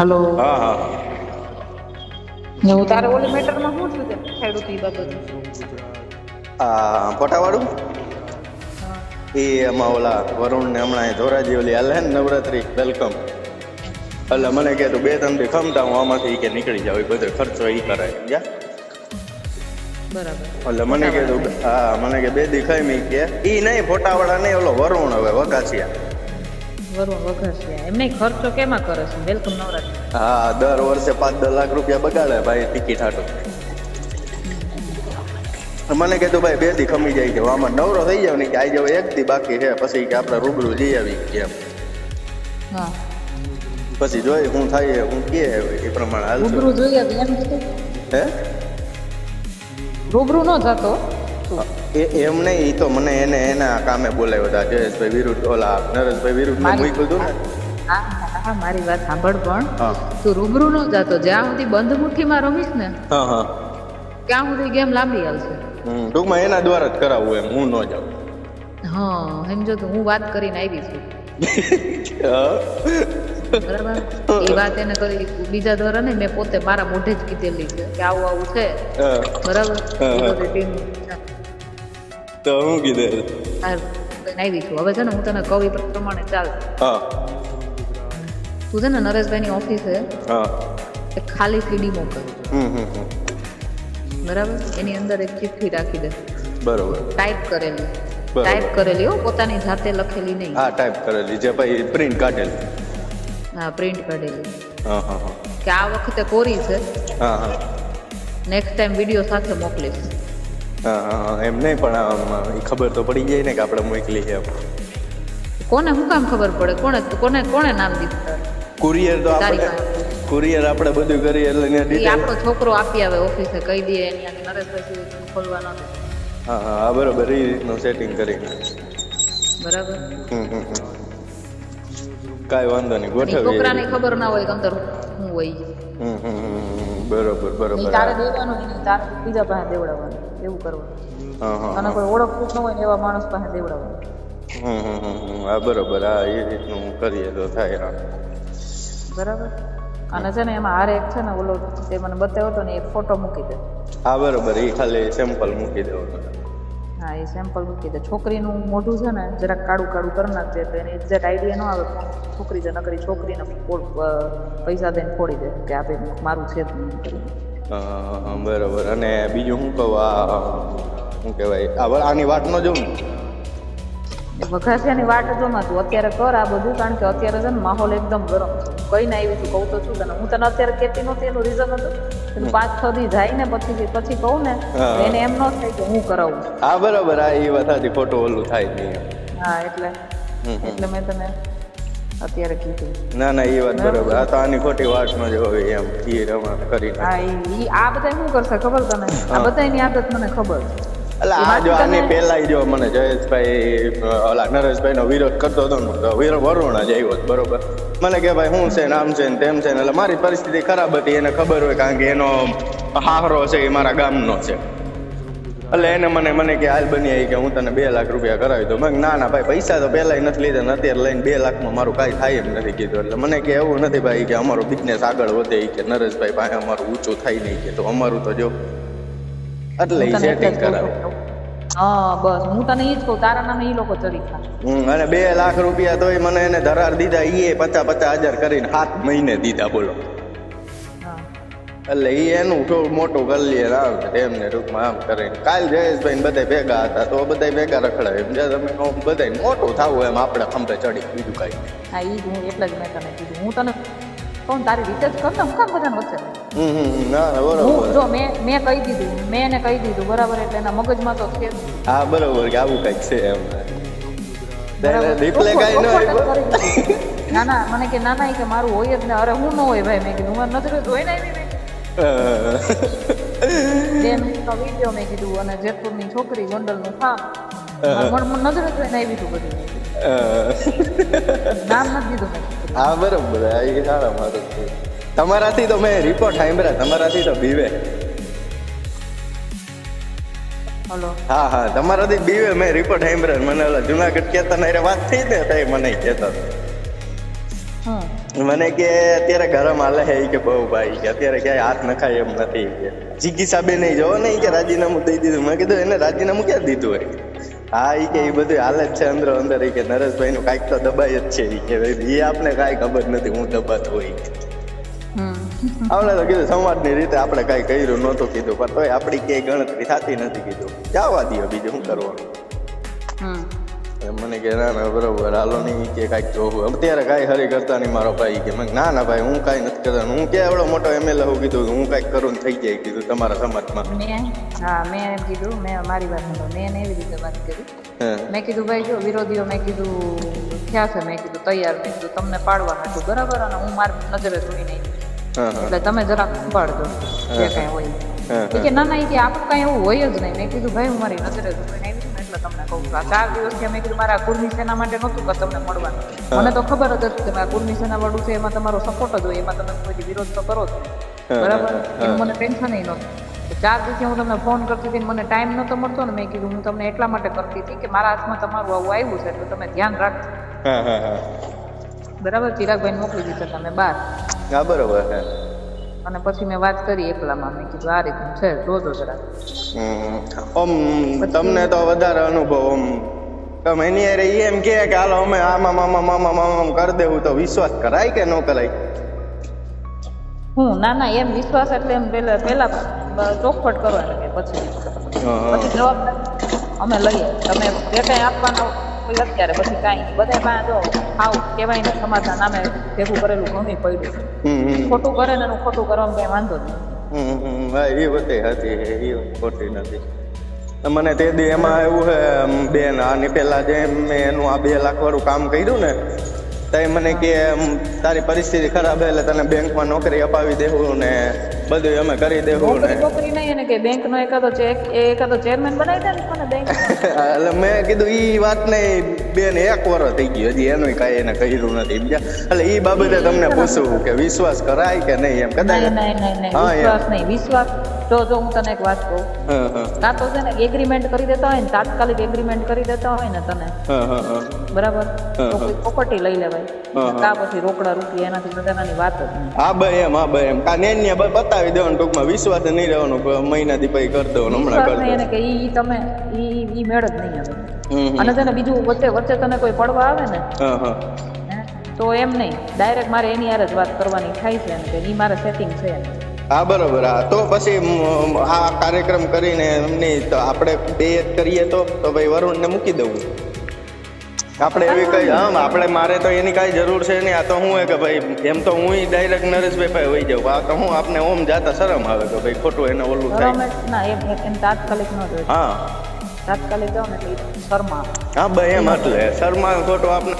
Hello. હા હા. ને હું તારે ઓલી મેટરમાં શું થયું તે ખેડૂત ઈ બાબત? આ ફોટાવાળું એ એમાં ઓલા વરુણ ને હમણાં ધોરાજી ઓલી હાલે ને નવરાત્રી વેલકમ એટલે મને કે તું બે ત્રણથી ખમતા હું આમાંથી કે નીકળી જાવ એ બધો ખર્ચો ઈ કરાય. બરાબર. એટલે મને કે તું હા મને કે બે દી ખાઈ મી કે. ઈ નહીં ફોટાવાળા નહીં ઓલો વરુણ હવે વગાસિયા વરુણ વઘાસિયા. એમને ખર્ચો કેમાં કરે છે? વેલકમ નવરાત્રી. હા દર વર્ષે પાંચ દસ લાખ રૂપિયા બગાડે ભાઈ ટિકિટ હાટો. મને કીધું ભાઈ બે દી ખમી જાય કે આમાં નવરો થઈ જાવ ને કે આવી હવે એક થી બાકી છે પછી કે આપણે રૂબરૂ જઈ આવી એમ હા. પછી જોઈ હું થાય હું કે એ પ્રમાણે હાલ રૂબરૂ જોઈ આવી એમ હે? રૂબરૂ ન જતો? એ એમ નહીં તો મને એને એના કામે બોલાવ્યો હતા જયેશભાઈ વિરુદ્ધ ઓલા નરેશભાઈ વિરુદ્ધ મૂક્યું હતું ને? મારી વાત સાંભળ પણ. તું રૂબરૂ નો જાતો જ્યાં સુધી બંધ મુઠ્ઠીમાં રમીશ ને ત્યાં સુધી ગેમ લાંબી આવશે ટૂંકમાં એના દ્વારા જ કરાવવું એમ હું ન જાઉં. હા સમજો તો હું વાત કરીને આવી છું. બરાબર? એ વાત એને કરી બીજા દ્વારા નહીં મેં પોતે મારા મોઢે જ કીધેલી છે કે આવું આવું છે. બરાબર? ટીમ તો હું કીધું સારું છું હવે છે ને હું તને કહું એ પ્રમાણે ચાલ. હા. તું છે ને નરેશભાઈની ઓફિસે હા. એક ખાલી સીડી મોકલ. બરાબર? એની અંદર એક ચિઠ્ઠી રાખી દે. બરોબર. ટાઈપ કરેલી. ટાઈપ કરેલી હો પોતાની જાતે લખેલી નહીં. હા ટાઈપ કરેલી જે ભાઈ પ્રિન્ટ કાઢેલી. હા પ્રિન્ટ કાઢેલી. હા હા કે આ વખતે કોરી છે. હા હા. નેક્સ્ટ ટાઈમ વીડિયો સાથે મોકલીશ. એમ નહીં પણ આમ ખબર તો પડી જાય ને કે આપણે મોકલી છે કોને હું કામ ખબર પડે? કોને કોને કોને નામ દીધું? કુરિયર તો આપણે કુરિયર આપણે બધું કરીએ એટલે એને ડિટેલ આપણો છોકરો આપી આવે ઓફિસે કહી દે એની નરેશભાઈ સુધી ખોલવા ન દે હા હા હા બરોબર એ રીતનું સેટિંગ કરીને. બરાબર. હમ કાંઈ વાંધો નહીં ગોઠવીએ. છોકરાને ખબર ના હોય કે અંદર શું હોય. હમ હમ હમ. બરોબર બરાબર. તારે દેવાનું નહીં તારે બીજા પાસે દેવડાવવાનું એવું કરવાનું. અને કોઈ ઓળખ જ ન હોય ને એવા માણસ પાસે દેવડાવવાનું. હા બરાબર. હા એ રીતનું કરીએ તો થાય બરાબર? અને છે ને એમાં હારે એક છે ને ઓલો તે મને બતાવ્યો હતો ને એક ફોટો મૂકી દે. હા બરોબર. એ ખાલી સેમ્પલ મૂકી દેવાનું હા એ સેમ્પલ મૂકી દે છોકરીનું મોઢું છે ને જરાક કાળું કાળું કરી નાખજે એટલે એને એક્ઝેક્ટ આઈડિયા ન આવે. પણ છોકરી છે નકરી છોકરીને પૈસા દઈને ફોડી દે કે આ ભાઈ મારું છે જ. હા, બરોબર. અને બીજું શું કહું આ શું કહેવાય? આ આની વાત ન જોઉં એ વઘાસિયાની વાટ જોમાં તું અત્યારે કર આ બધું કારણ કે અત્યારે છે ને માહોલ એકદમ ગરમ છે. કઈ ના આવી છું કહું તો છું તને. હું તને અત્યારે કહેતી નહોતી એનું રીઝન હતું? પાંચ છ દી જાય ને પછી પછી કહું ને એને એમ ન થાય કે હું કરાવું હા બરોબર. આ એ વાત હતી ફોટો ઓલું થાય નહીં હા એટલે. એટલે મેં તને અત્યારે કીધું. ના ના એ વાત બરાબર? આ તો આની ખોટી વાત ન જોવી એમ. એ રમા કરી હા ઈ આ બધા શું કરશે ખબર તને? આ બધાની આદત મને ખબર છે. આ જો આની પેલા જો મને જયેશભાઈ ઓલા નરેશભાઈ નો વિરોધ કરતો હતો ને તો વીર વરુણ જ આવ્યો બરોબર મને કે ભાઈ હું છે ને આમ છે ને તેમ છે ને એટલે મારી પરિસ્થિતિ ખરાબ હતી એને ખબર હોય કારણ કે એનો હાહરો છે એ મારા ગામનો છે એટલે એને મને મને કે હાલ બની આવી કે હું તને બે લાખ રૂપિયા કરાવી દઉં મેં ના ના ભાઈ પૈસા તો પહેલાંય નથી લીધા ને અત્યારે લઈને બે લાખમાં મારું કાંઈ થાય એમ નથી કીધું એટલે મને કે એવું નથી ભાઈ કે અમારો બિઝનેસ આગળ વધે કે નરેશભાઈ ભાઈ અમારું ઊંચું થાય નહીં કે તો અમારું તો જો એટલે એ સેટિંગ કરાવે. હા બસ. હું તને ઈ જ કહું તારા નામે ઈ લોકો ચડી ખા અને બે લાખ રૂપિયા તોય મને એને ધરાર દીધા ઈએ પચાસ પચાસ હજાર કરીને સાત મહિને દીધા બોલો. એટલે એ એનું થોડું મોટું કરી લે આમ એમને ટૂંકમાં આમ કરીને. કાલ જયેશભાઈ બધા ભેગા હતા તો બધા ભેગા રખડાય એમ જે તમે બધા મોટું થવું એમ આપણે ખંભે ચડી બીજું કઈ હા એ હું એટલે જ મેં તને કીધું. હું તને કહું તારી રીતે જ કર ને હું કામ બધાને વચ્ચે ના ના જો મેં મેં કહી દીધું મેં એને કહી દીધું બરાબર એટલે એના મગજમાં તો છે હા બરાબર કે આવું કંઈક છે એમ. રિપ્લે કાંઈ ન. ના ના મને કે ના ના કે મારું હોય જ ને અરે હું ન હોય ભાઈ મેં કીધું મને નથી હોય ને બે મિનિટનો વીડિયો મેં કીધું અને જેતપુરની છોકરી ગોંડલનું ફામ મને મને નજરે જોઈને આવી હતું બધું. નામ નથી દીધું હા બરોબર એ સારા મારું તમારાથી તો મેં રિપોર્ટ સાંભળ્યા તમારાથી તો બીવે. હલો. હા હા તમારાથી બીવે મેં રિપોર્ટ સાંભળ્યા. મને ઓલા જુનાગઢ કહેતા ને વાત થઈ ને તઈ મને કહેતા હા મને કે અત્યારે ગરમ હાલે છે. કે બહુ ભાઈ. કે અત્યારે ક્યાંય હાથ નખાય એમ નથી. કે જીગી સાબે નહીં જોવો ને? કે રાજીનામું દઈ દીધું. મેં કીધું એને રાજીનામું ક્યાં દીધું હોય? હા ઈ કે એ બધું હાલે જ છે અંદર અંદર. એ કે નરેશભાઈ નું કાંઈક તો દબાય જ છે. એ કે એ આપને કાંઈ ખબર નથી હું દબાતો હોય. આપણે તો કીધું સમાજની રીતે આપણે કાંઈ કર્યું નહોતું કીધું પણ તોય આપણી ક્યાંય ગણતરી થતી નથી કીધું. જવા દઈએ બીજું શું કરવાનું? મને કે ના ના બરોબર હાલો નહીં કે કાંઈક જોવું. અત્યારે કાંઈ હરી કરતા નહીં મારો ભાઈ કે મને ના ના ભાઈ હું કાંઈ નથી કરતા. હું કે એવડો મોટો એમએલએ હું કીધું હું કાંઈક કરું થઈ જાય કીધું તમારા સમાજમાં. મેં હા મેં એમ કીધું મેં મારી વાત નતો મેં એને એવી રીતે વાત કરી. મેં કીધું ભાઈ જો વિરોધીઓ મેં કીધું થયા છે મેં કીધું તૈયાર મેં કીધું તમને પાડવા માંડું બરાબર? અને હું મારી નજરે જોઈ નહીં એટલે તમે જરાક સંભાળજો જે કાંઈ હોય. કે ના ના કે આપણું કાંઈ એવું હોય જ નહીં. મેં કીધું ભાઈ હું મારી નજરે જોઈ આવી છું ને એટલે તમને કહું છું. આ ચાર દિવસથી મેં કીધું મારા કુર્મી સેના માટે નહોતું કે તમને મળવાનું. મને તો ખબર જ હતી કે મારા કુર્મી સેના વાળું છે એમાં તમારો સપોર્ટ જ હોય એમાં તમે કોઈ વિરોધ તો કરો છો બરાબર? એનું મને ટેન્શન નહોતું. તો ચાર દિવસથી હું તમને ફોન કરતી હતી મને ટાઈમ નહોતો મળતો ને મેં કીધું હું તમને એટલા માટે કરતી હતી કે મારા હાથમાં તમારું આવું આવ્યું છે એટલે તમે ધ્યાન રાખજો. બરાબર? ચિરાગભાઈ મોકલી દીધા તમે બાર હા બરોબર હે. અને પછી મેં વાત કરી એકલામાં. મેં કીધું આ રીતનું છે જરા. હમ. ઓમ તમને તો વધારે અનુભવ ઓમ તમે એની અરે એમ કે હાલો અમે આમાં મામા મામા મામા કરી દેવું તો વિશ્વાસ કરાય કે ન કરાય? હું? ના ના એમ વિશ્વાસ એટલે એમ પેલા પેલા ચોખવટ કરવા લાગે પછી. પછી જવાબ અમે લઈએ. તમે જે કઈ આપવાના હોય અત્યારે પછી કાંઈ નહીં. બધા પાસે જો આવ કહેવાય ને સમાજના નામે ભેગું કરેલું ઘણું પડ્યું છે. ખોટું કરે ને એનું ખોટું કરવામાં કઈ વાંધો નહીં. એ વતે હતી એ ખોટી નથી મને તે દી એમાં એવું છે બેન આની પેલા જે મેં એનું આ બે લાખ વાળું કામ કર્યું ને તો મને કે તારી પરિસ્થિતિ ખરાબ એટલે તને બેંકમાં નોકરી અપાવી દેવું ને બધું અમે કરી દેવું ને. નોકરી નહીં એને કે બેંકનો એકાદો ચેક એકાદો ચેરમેન બનાવી દે ને મને બેંક એટલે મેં કીધું ઈ વાત નહીં બેન એક વર્ષ થઈ ગયું હજી એનું કાંઈ એને કર્યું નથી. એટલે ઈ બાબતે તમને પૂછવું કે વિશ્વાસ કરાય કે નહીં એમ કદાચ હા. વિશ્વાસ નહીં વિશ્વાસ જો જો હું તને એક વાત કહું. કાં તો છે ને એગ્રીમેન્ટ કરી દેતા હોય ને તાત્કાલિક એગ્રીમેન્ટ કરી દેતા હોય ને તને. બરાબર? તો કોઈ પ્રોપર્ટી લઈ લેવાય. કા પછી રોકડા રૂપિયા એનાથી બધાની વાત જ હા બે એમ હા બે એમ. કા નેન્ય બ- બતાવી દેવાનું ટૂંકમાં. વિશ્વાસ નહીં રહેવાનો મહિના દી પછી કરી દેવાનું હમણાં કરી એને કે ઈ તમે ઈ ઈ મેળ જ નહીં હમ. અને તને બીજું વચ્ચે વચ્ચે તને કોઈ પડવા આવે ને? તો એમ નહીં. ડાયરેક્ટ મારે એની યાર જ વાત કરવાની થાય છે એમ કે ઈ મારે સેટિંગ છે એમ. હા બરોબર. હા તો પછી આ કાર્યક્રમ કરીને એમની તો આપણે બે કરીએ તો તો ભાઈ વરુણને મૂકી દઉં. આપણે એવી કઈ હમ આપણે મારે તો એની કાંઈ જરૂર છે નહીં. આ તો હું કે ભાઈ એમ તો હું ડાયરેક્ટ નરેશભાઈ ભાઈ હોઈ જાઉં. આ તો હું આપને ઓમ જાતા શરમ આવે કે ભાઈ ખોટું એને ઓલું થાય. ના એમ તાત્કાલિક ન હા. તાત્કાલિક જાઓ ને એટલે શર્મા હા ભાઈ એમ એટલે. શર્મા ખોટું આપણે